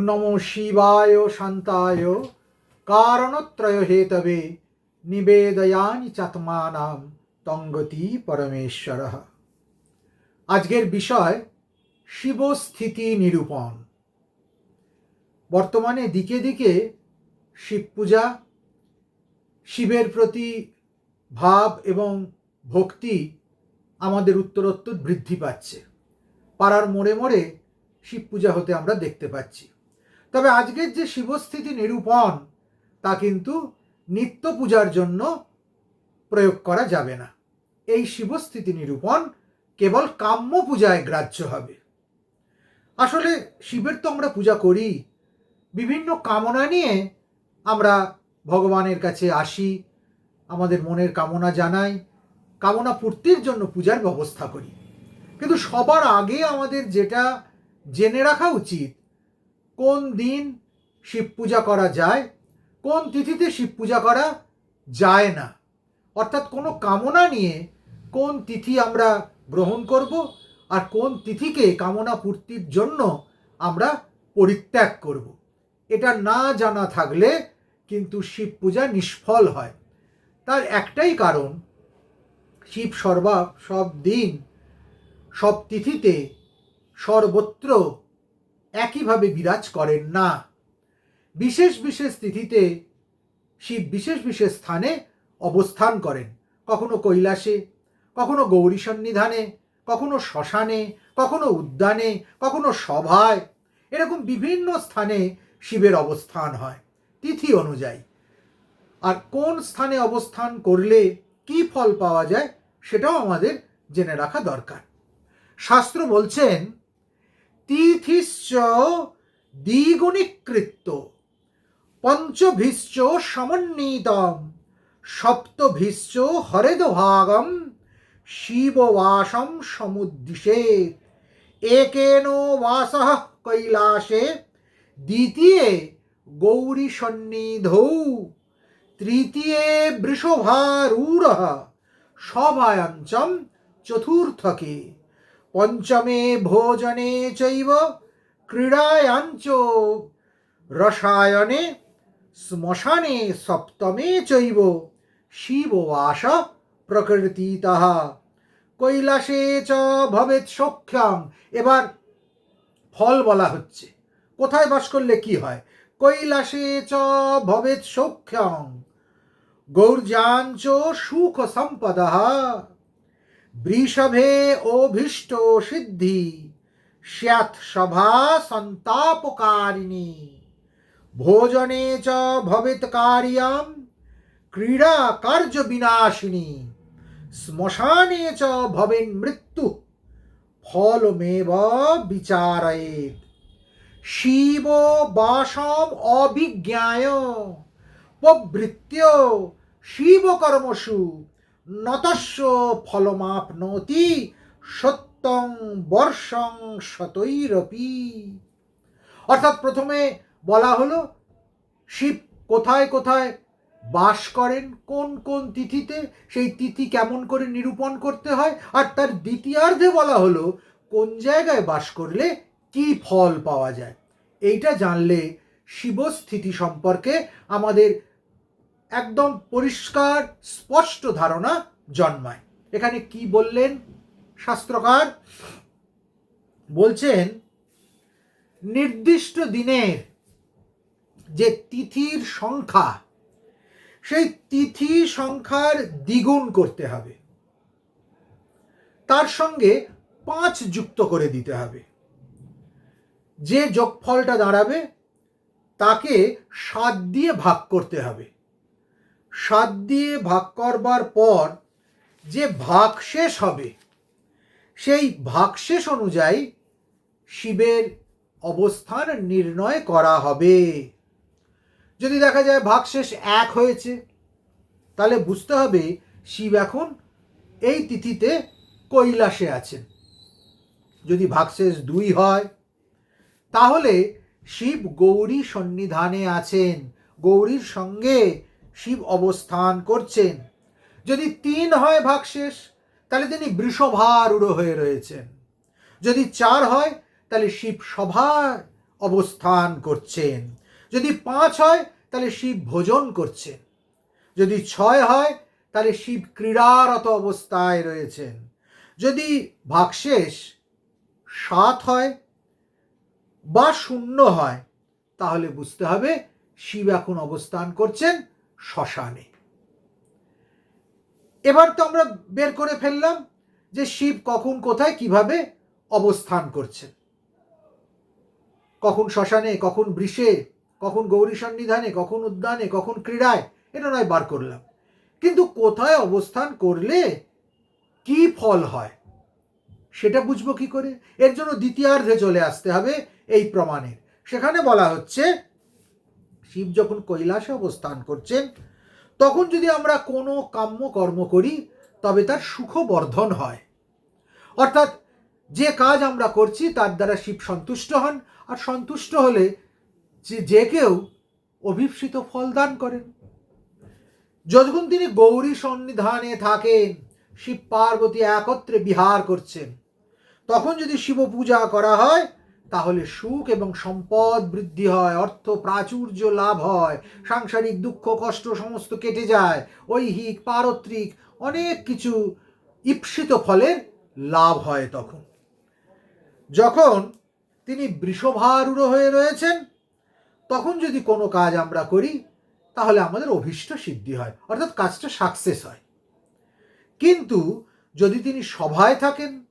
নম শিবায় শান্তায়। কারণত্রয় হেতবে নিবেদয়ানি চাত্মানাম তঙ্গতি পরমেশ্বর। আজকের বিষয় শিবস্থিতি নিরূপণ। বর্তমানে দিকে দিকে শিব পূজা, শিবের প্রতি ভাব এবং ভক্তি আমাদের উত্তরোত্তর বৃদ্ধি পাচ্ছে। পাড়ার মোড়ে মোড়ে শিব পূজা হতে আমরা দেখতে পাচ্ছি। তবে আজকের যে শিবস্থিতি নিরূপণ, তা কিন্তু নিত্য পূজার জন্য প্রয়োগ করা যাবে না। এই শিবস্থিতি নিরূপণ কেবল কাম্য পূজায় গ্রাহ্য হবে। আসলে শিবের তো আমরা পূজা করি। বিভিন্ন কামনা নিয়ে আমরা ভগবানের কাছে আসি, আমাদের মনের কামনা জানাই, কামনা পূর্তির জন্য পূজার ব্যবস্থা করি। কিন্তু সবার আগে আমাদের যেটা জেনে রাখা উচিত কোন দিন শিব পূজা করা যায়, কোন তিথিতে শিব পূজা করা যায় না। অর্থাৎ কোনো কামনা নিয়ে কোন তিথি আমরা গ্রহণ করব আর কোন তিথিকে কামনা পূর্তির জন্য আমরা পরিত্যাগ করব। এটা না জানা থাকলে কিন্তু শিব পূজা নিষ্ফল হয়। তার একটাই কারণ, শিব সর্বা সব দিন সব তিথিতে সর্বত্র একইভাবে বিরাজ করেন না। বিশেষ বিশেষ তিথিতে শিব বিশেষ বিশেষ স্থানে অবস্থান করেন। কখনো কৈলাসে, কখনো গৌরী সন্নিধানে, কখনো শ্মশানে, কখনো উদ্যানে, কখনো সভায় এরকম বিভিন্ন স্থানে শিবের অবস্থান হয়, তিথি অনুযায়ী। আর কোন স্থানে অবস্থান করলে কি ফল পাওয়া যায় সেটাও আমাদের জেনে রাখা দরকার। শাস্ত্র বলছেন তিথিশ্চ দ্বিগুণীকৃত্য। পঞ্চভিশ্চ সমন্বিতম, সপ্তভিশ্চ হরেদভাগম শিববাসম সমুদ্দিশে, একেন বাস কৈলাসে, দ্বিতীয় গৌরী সন্নিধৌ তৃতীয় বৃষভারূঢ়, সভায়াঞ্চম চতুর্থকে। পঞ্চমে ভোজনে চৈব ক্রীড়ায়াঞ্চ। রসায়নে শ্মশানে সপ্তমে চৈব। শিব শিববাস প্রকৃতিতঃ। কৈলাসে চ ভবেৎ সখ্যাম। এবার ফল বলা হচ্ছে। কোথায় বাস করলে কি হয়? কৈলাসে চ ভবেৎ সৌখ্যং গৌর্যাঞ্চ সুখ সম্পদ। বৃষভে অভীষ্ট সিদ্ধি, স্যাৎ সভা সন্তাপকারিণী। ভোজনে চ ভবেৎ কার্যম, ক্রীড়া কার্য বিনাশিনী। শ্মশানে চ ভবেন মৃত্যু, ফলমেব বিচারয়েত। শিব বাসম অভিজ্ঞায় প্রবৃত্য শিবকর্মসু নতস্য ফলমাপনতি সত্যং বর্ষং শতৈরপি। অর্থাৎ প্রথমে বলা হলো, শিব কোথায় কোথায় বাস করেন, কোন কোন তিথিতে, সেই তিথি কেমন করে নিরূপণ করতে হয়, আর তার দ্বিতীয়ার্ধে বলা হলো, কোন জায়গায় বাস করলে কি ফল পাওয়া যায়। এইটা জানলে শিবস্থিতি সম্পর্কে আমাদের একদম পরিষ্কার, স্পষ্ট ধারণা জন্মায়। এখানে কি বললেন শাস্ত্রকার? বলছেন, নির্দিষ্ট দিনের যে তিথির সংখ্যা, সেই তিথি সংখ্যার দ্বিগুণ করতে হবে। তার সঙ্গে পাঁচ যুক্ত করে দিতে হবে। যে যোগফলটা দাঁড়াবে, তাকে সাত দিয়ে ভাগ করতে হবে। সাত দিয়ে ভাগ করবার পর যে ভাগশেষ হবে, সেই ভাগশেষ অনুযায়ী শিবের অবস্থান নির্ণয় করা হবে। যদি দেখা যায় ভাগশেষ এক হয়েছে, তাহলে বুঝতে হবে শিব এখন এই তিথিতে কৈলাসে আছেন। যদি ভাগশেষ দুই হয়, তাহলে শিব গৌরী সন্নিধানে আছেন। গৌরীর সঙ্গে শিব অবস্থান করছেন। যদি তিন হয় ভাগশেষ তাহলে তিনি বৃষভারূঢ় হয়ে রয়েছেন। যদি চার হয়, তাহলে শিব সভায় অবস্থান করছেন। যদি পাঁচ হয়, তাহলে শিব ভোজন করছেন। যদি ছয় হয়, তাহলে শিব ক্রীড়ারত অবস্থায় রয়েছেন। যদি ভাগশেষ সাত হয় বা শূন্য হয়, তাহলে বুঝতে হবে শিব এখন অবস্থান করছেন। শ্মশানে। এবার তো আমরা বের করে ফেললাম যে শিব কখন কোথায় কীভাবে অবস্থান করছেন। কখন শ্মশানে, কখন বৃষে, কখন গৌরী সন্নিধানে, কখন উদ্যানে, কখন ক্রীড়ায়, এটা নয় বার করলাম। কিন্তু কোথায় অবস্থান করলে কি ফল হয়, সেটা বুঝব কি করে? এর জন্য দ্বিতীয়ার্ধে চলে আসতে হবে এই প্রমাণের। সেখানে বলা হচ্ছে শিব যখন কৈলাসে অবস্থান করছেন, তখন যদি আমরা কোনো কাম্য কর্ম করি, তবে তার সুখবর্ধন হয়। অর্থাৎ যে কাজ আমরা করছি, তার দ্বারা শিব সন্তুষ্ট হন, আর সন্তুষ্ট হলে যে যে কেউ অভিপ্সিত ফল দান করেন। যখন তিনি গৌরী সন্নিধানে থাকেন, শিব পার্বতী একত্রে বিহার করছেন, তখন যদি শিব পূজা করা হয় তাহলে সুখ এবং সম্পদ বৃদ্ধি হয়, অর্থ প্রাচুর্য লাভ হয়, সাংসারিক দুঃখ, কষ্ট সমস্ত কেটে যায়, ঐহিক, পারত্রিক, অনেক কিছু ঈপ্সিত ফলের লাভ হয় তখন। যখন তিনি বৃষভারূঢ় হয়ে রয়েছেন, তখন যদি কোনো কাজ আমরা করি, তাহলে আমাদের অভীষ্ট সিদ্ধি হয়, অর্থাৎ কাজটা সাকসেস হয়। কিন্তু যদি তিনি সভায় থাকেন,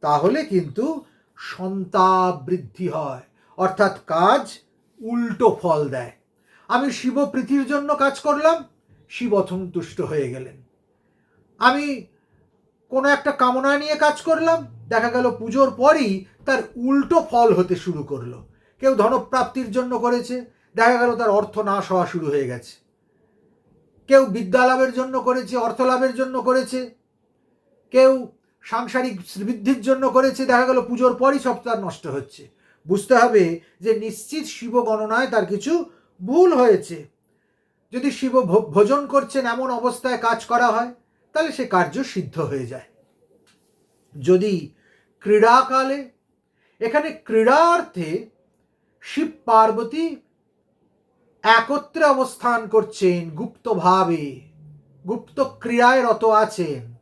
তাহলে কিন্তু সন্তাপ বৃদ্ধি হয়, অর্থাৎ কাজ উল্টো ফল দেয়। আমি শিব প্রীতির জন্য কাজ করলাম, শিব অসন্তুষ্ট হয়ে গেলেন। আমি কোনো একটা কামনা নিয়ে কাজ করলাম, দেখা গেল পুজোর পরই তার উল্টো ফল হতে শুরু করল। কেউ ধনপ্রাপ্তির জন্য করেছে, দেখা গেল তার অর্থ নাশ হওয়া শুরু হয়ে গেছে। কেউ বিদ্যা লাভের জন্য করেছে অর্থ লাভের জন্য করেছে। কেউ সাংসারিক বৃদ্ধির জন্য করেছে, দেখা গেল পুজোর পরই সব তার নষ্ট হচ্ছে। বুঝতে হবে যে নিশ্চিত শিব গণনায় তার কিছু ভুল হয়েছে। যদি শিব ভোজন করছেন এমন অবস্থায় কাজ করা হয়, তাহলে সে কার্য সিদ্ধ হয়ে যায়। যদি ক্রীড়াকালে, এখানে ক্রীড়ার্থে শিব পার্বতী একত্রে অবস্থান করছেন গুপ্তভাবে, গুপ্ত ক্রিয়ায় রত আছেন।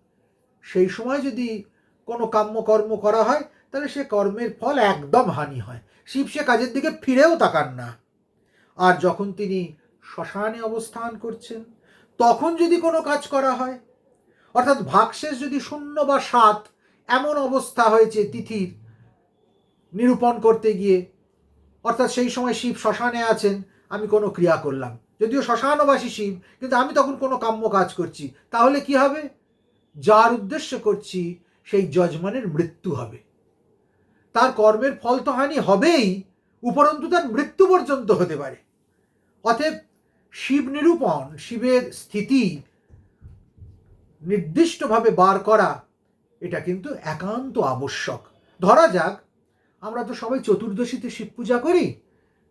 সেই সময় যদি কোনো কাম্যকর্ম করা হয়, তাহলে সে কর্মের ফল একদম হানি হয়। শিব সে কাজের দিকে ফিরেও তাকান না। আর যখন তিনি শ্মশানে অবস্থান করছেন, তখন যদি কোনো কাজ করা হয়, অর্থাৎ ভাগশেষ যদি শূন্য বা সাত এমন অবস্থা হয়েছে তিথির নিরূপণ করতে গিয়ে, অর্থাৎ সেই সময় শিব শ্মশানে আছেন, আমি কোনো ক্রিয়া করলাম। যদিও শ্মশানবাসী শিব, কিন্তু আমি তখন কোনো কাম্য কাজ করছি। তাহলে কি হবে? যার উদ্দেশ্য করছি সেই যজমানের মৃত্যু হবে। তার কর্মের ফল তো হানি হবেই, উপরন্তু তার মৃত্যু পর্যন্ত হতে পারে। অতএব শিব নিরূপণ, শিবের স্থিতি নির্দিষ্টভাবে বার করা, এটা কিন্তু একান্ত আবশ্যক। ধরা যাক, আমরা তো সবাই চতুর্দশীতে শিব পূজা করি,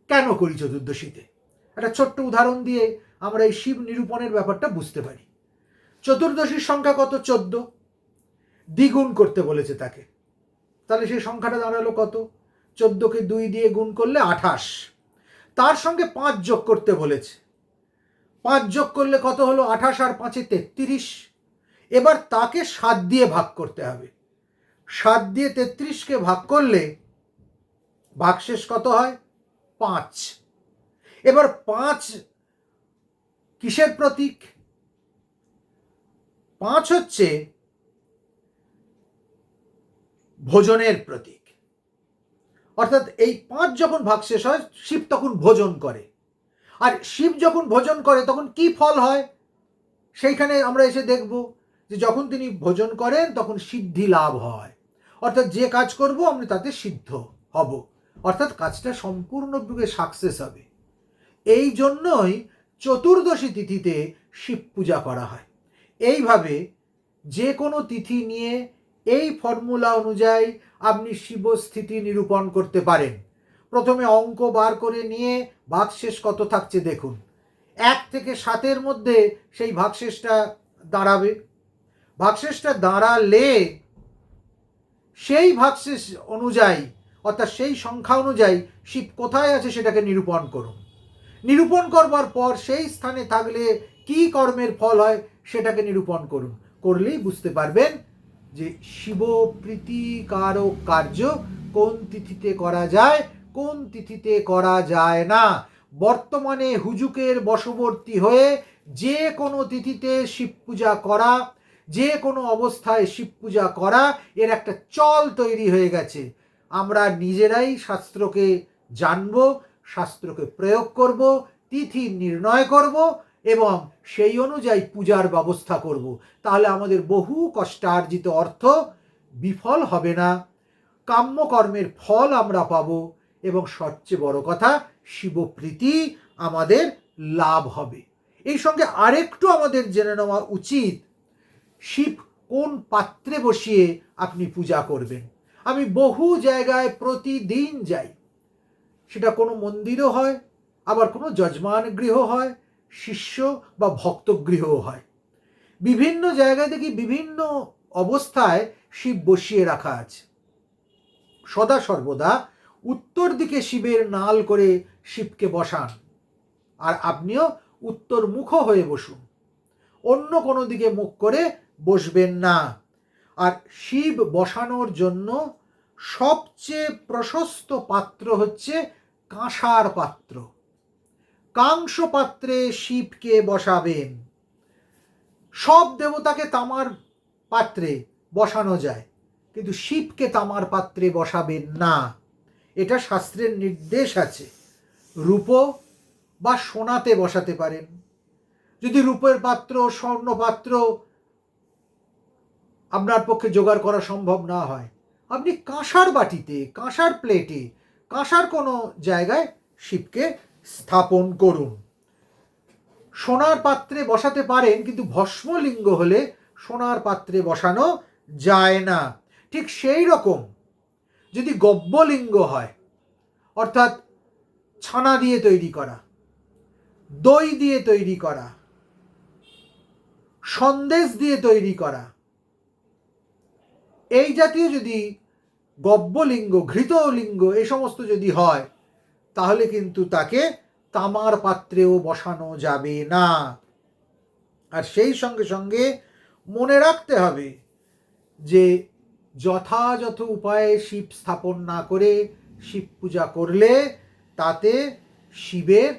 কেন করি চতুর্দশীতে? একটা ছোট্ট উদাহরণ দিয়ে আমরা এই শিব নিরূপণের ব্যাপারটা বুঝতে পারি। চতুর্দশীর সংখ্যা কত? চোদ্দ। দ্বিগুণ করতে বলেছে তাকে। তাহলে সেই সংখ্যাটা দাঁড়াল কত? চোদ্দোকে দুই দিয়ে গুণ করলে আঠাশ। তার সঙ্গে পাঁচ যোগ করতে বলেছে। পাঁচ যোগ করলে কত হলো? আঠাশ আর পাঁচে তেত্রিশ। এবার তাকে সাত দিয়ে ভাগ করতে হবে। সাত দিয়ে তেত্রিশকে ভাগ করলে ভাগশেষ কত হয়? পাঁচ। এবার পাঁচ কিসের প্রতীক? পাঁচ হচ্ছে ভোজনের প্রতীক। অর্থাৎ এই পাঁচ যখন ভাগশেষ হয়, শিব তখন ভোজন করে। আর শিব যখন ভোজন করে, তখন কি ফল হয়? সেইখানে আমরা এসে দেখব যে যখন তিনি ভোজন করেন, তখন সিদ্ধি লাভ হয়। অর্থাৎ যে কাজ করব আমরা তাতে সিদ্ধ হব। অর্থাৎ কাজটা সম্পূর্ণ সম্পূর্ণরূপে সাকসেস হবে। এই জন্যই চতুর্দশী তিথিতে শিব পূজা করা হয়। এইভাবে যে কোনো তিথি নিয়ে এই ফর্মুলা অনুযায়ী আপনি শিবস্থিতি নিরূপণ করতে পারেন। প্রথমে অঙ্ক বার করে নিয়ে ভাগশেষ কত থাকছে দেখুন। এক থেকে সাতের মধ্যে সেই ভাগশেষটা দাঁড়াবে। ভাগশেষটা দাঁড়ালে সেই ভাগশেষ অনুযায়ী, অর্থাৎ সেই সংখ্যা অনুযায়ী শিব কোথায় আছে সেটাকে নিরূপণ করুন। নিরূপণ করবার পর সেই স্থানে থাকলে কি কর্মের ফল হয় সেটাকে নিরূপণ করুন। করলেই বুঝতে পারবেন যে শিব প্রীতিকারক কার্য কোন তিথিতে করা যায়, কোন তিথিতে করা যায় না। বর্তমানে হুজুকের বশবর্তী হয়ে যে কোনো তিথিতে শিব পূজা করা, যে কোনো অবস্থায় শিব পূজা করা, এর একটা চল তৈরি হয়ে গেছে। আমরা নিজেরাই শাস্ত্রকে জানব, শাস্ত্রকে প্রয়োগ করব, তিথি নির্ণয় করব এবং সেই অনুযায়ী পূজার ব্যবস্থা করব। তাহলে আমাদের বহু কষ্টার্জিত অর্থ বিফল হবে না। কাম্যকর্মের ফল আমরা পাব এবং সবচেয়ে বড় কথা, শিবপ্রীতি আমাদের লাভ হবে। এই সঙ্গে আরেকটু আমাদের জেনে নেওয়া উচিত, শিব কোন পাত্রে বসিয়ে আপনি পূজা করবেন? আমি বহু জায়গায় প্রতিদিন যাই। সেটা কোনো মন্দিরও হয়, আবার কোনো যজমান গৃহ হয় শিষ্য বা ভক্তগৃহও হয়। বিভিন্ন জায়গায় দেখি বিভিন্ন অবস্থায় শিব বসিয়ে রাখা আছে। সদা সর্বদা উত্তর দিকে শিবের নাল করে শিবকে বসান। আর আপনিও উত্তর মুখ হয়ে বসুন। অন্য কোনো দিকে মুখ করে বসবেন না। আর শিব বসানোর জন্য সবচেয়ে প্রশস্ত পাত্র হচ্ছে কাঁসার পাত্র। কাংস পাত্রে শিবকে বসাবেন। সব দেবতাকে তামার পাত্রে বসানো যায়, কিন্তু শিবকে তামার পাত্রে বসাবেন না। এটা শাস্ত্রের নির্দেশ আছে। রূপ বা সোনাতে বসাতে পারেন। যদি রূপের পাত্র স্বর্ণ পাত্র আপনার পক্ষে জোগাড় করা সম্ভব না হয়, আপনি কাঁসার বাটিতে, কাঁসার প্লেটে, কাঁসার কোনো জায়গায় শিবকে স্থাপন করুন। সোনার পাত্রে বসাতে পারেন, কিন্তু ভস্মলিঙ্গ হলে সোনার পাত্রে বসানো যায় না। ঠিক সেই রকম যদি গব্যলিঙ্গ হয়, অর্থাৎ ছানা দিয়ে তৈরি করা, দই দিয়ে তৈরি করা, সন্দেশ দিয়ে তৈরি করা, এই জাতীয় যদি গব্যলিঙ্গ ঘৃতলিঙ্গ, এই সমস্ত যদি হয় তাহলে কিন্তু তাকে তামার পাত্রেও বসানো যাবে না। আর সেই সঙ্গে সঙ্গে মনে রাখতে হবে যে যথাযথ উপায়ে শিব স্থাপন না করে শিব পূজা করলে তাতে শিবের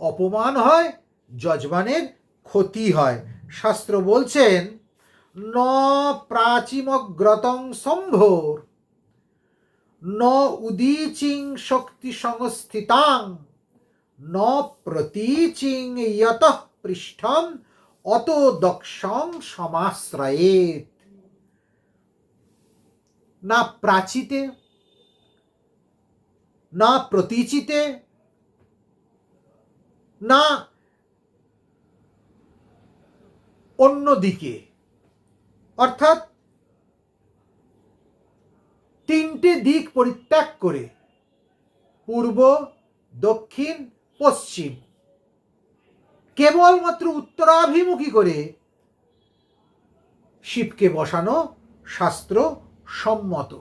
অপমান হয়, যজমানের ক্ষতি হয়। শাস্ত্র বলছেন, ন প্রাচীমগ্রতং সম্ভোর। ন উদীচিং শক্তি সংস্থিতাং, ন প্রতীচিং ইয়ত পৃষ্ঠম, অত দক্ষং সমাশ্রয়েত। না প্রাচীতে, না প্রতীচিতে, না অন্যদিকে। অর্থাৎ তিনটে দিক পরিত্যাগ করে, পূর্ব, দক্ষিণ, পশ্চিম। কেবলমাত্র উত্তরাভিমুখী করে শিবকে বসানো শাস্ত্র সম্মত।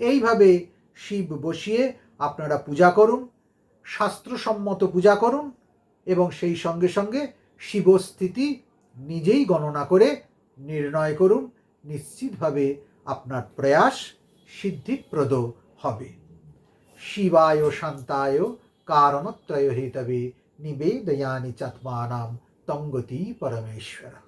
এইভাবে শিব বসিয়ে আপনারা পূজা করুন, শাস্ত্রসম্মত পূজা করুন এবং সেই সঙ্গে সঙ্গে শিবস্থিতি নিজেই গণনা করে নির্ণয় করুন। নিশ্চিতভাবে আপনার প্রয়াস সিদ্ধিপ্রদ হবে। শিবায় শান্তায় কারণত্রয় হেতবে নিবেদয়ানি চাত্মানাম তঙ্গতি পরমেশ্বর।